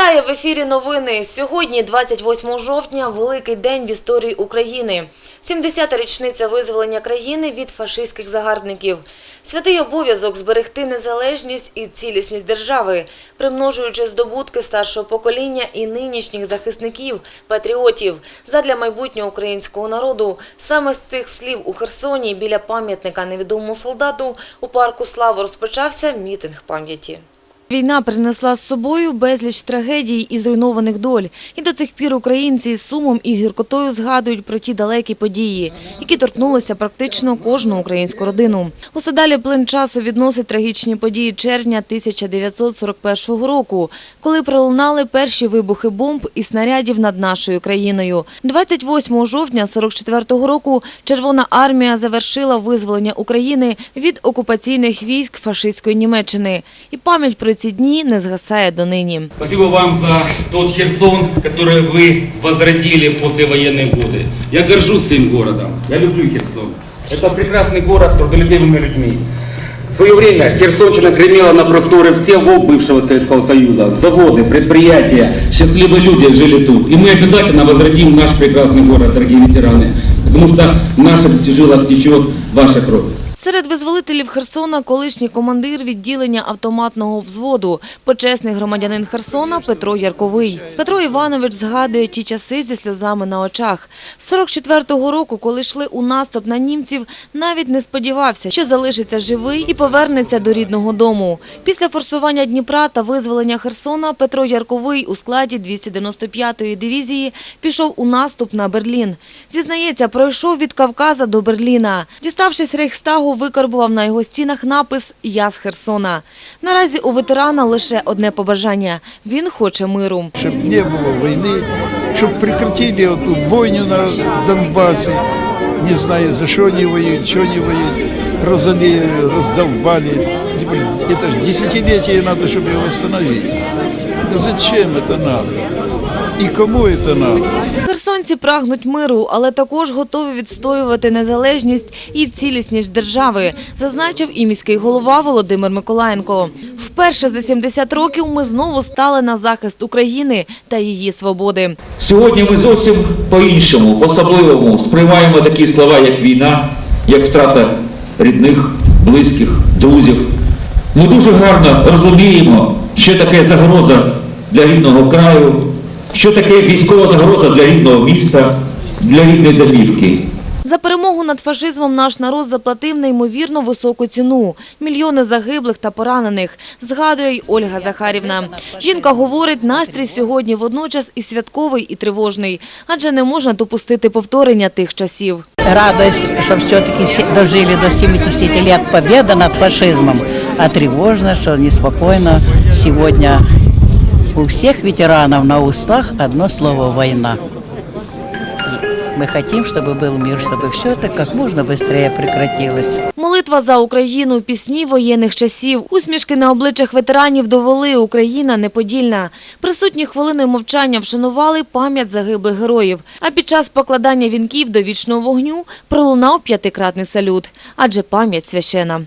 Вітаю в ефірі новини. Сьогодні, 28 жовтня, великий день в історії України. 70-та річниця визволення країни від фашистських загарбників. Святий обов'язок зберегти незалежність і цілісність держави, примножуючи здобутки старшого покоління і нинішніх захисників, патріотів, задля майбутнього українського народу. Саме з цих слів у Херсоні біля пам'ятника невідомому солдату у парку Слави розпочався мітинг пам'яті. Війна принесла з собою безліч трагедій і зруйнованих доль. І до цих пір українці з сумом і гіркотою згадують про ті далекі події, які торкнулися практично кожну українську родину. Усе далі плин часу відносить трагічні події червня 1941 року, коли пролунали перші вибухи бомб і снарядів над нашою країною. 28 жовтня 44 року Червона армія завершила визволення України від окупаційних військ фашистської Німеччини. І пам'ять про ці дні не згасає донині. Спасибо вам за тот Херсон, который вы возродили в послевоенные годы. Я горжусь своим городом. Я люблю Херсон. Это прекрасный город с трудолюбивыми людьми. В свое время Херсонщина гремела на просторы всего бывшего Советского Союза. Заводы, предприятия, счастливые люди жили тут. И мы обязательно возродим наш прекрасный город, дорогие ветераны. Потому что в наших жилах течет ваша кровь. Серед визволителів Херсона колишній командир відділення автоматного взводу, почесний громадянин Херсона Петро Ярковий. Петро Іванович згадує ті часи зі сльозами на очах. 44-го року, коли йшли у наступ на німців, навіть не сподівався, що залишиться живий і повернеться до рідного дому. Після форсування Дніпра та визволення Херсона Петро Ярковий у складі 295-ї дивізії пішов у наступ на Берлін. Зізнається, пройшов від Кавказа до Берліна. Діставшись Рейхстагу, викарбував на його стінах напис «Я з Херсона». Наразі у ветерана лише одне побажання – він хоче миру. щоб не було війни, щоб прекратили эту бойню на Донбасі. Не знаю, за що вони воюють, що вони воюють. Розали, роздолбали. Теперь Это же десятилетия надо, чтобы его остановить. Ну зачем это надо? И кому это надо? Херсонці прагнуть миру, але також готові відстоювати незалежність і цілісність держави, зазначив і міський голова Володимир Миколаєнко. Вперше за 70 років ми знову стали на захист України та її свободи. Сьогодні ми зовсім по-іншому, по-особливому сприймаємо такі слова, як війна, як втрата рідних, близьких, друзів. Ми дуже гарно розуміємо, що таке загроза для рідного краю, що таке військова загроза для рідного міста, для рідної домівки. За перемогу над фашизмом наш народ заплатив неймовірно високу ціну – мільйони загиблих та поранених, згадує й Ольга Захарівна. Жінка говорить, настрій сьогодні водночас і святковий, і тривожний, адже не можна допустити повторення тих часів. радость, что все-таки се- дожили до 70 лет победы над фашизмом, а тревожно, что неспокойно сегодня у всех ветеранов на устах одно слово «война». И мы хотим, чтобы был мир, чтобы все это как можно быстрее прекратилось. Молитва за Україну, пісні воєнних часів, усмішки на обличчях ветеранів довели Україна неподільна. Присутні хвилиною мовчання вшанували пам'ять загиблих героїв. А під час покладання вінків до вічного вогню пролунав п'ятикратний салют, адже пам'ять священа.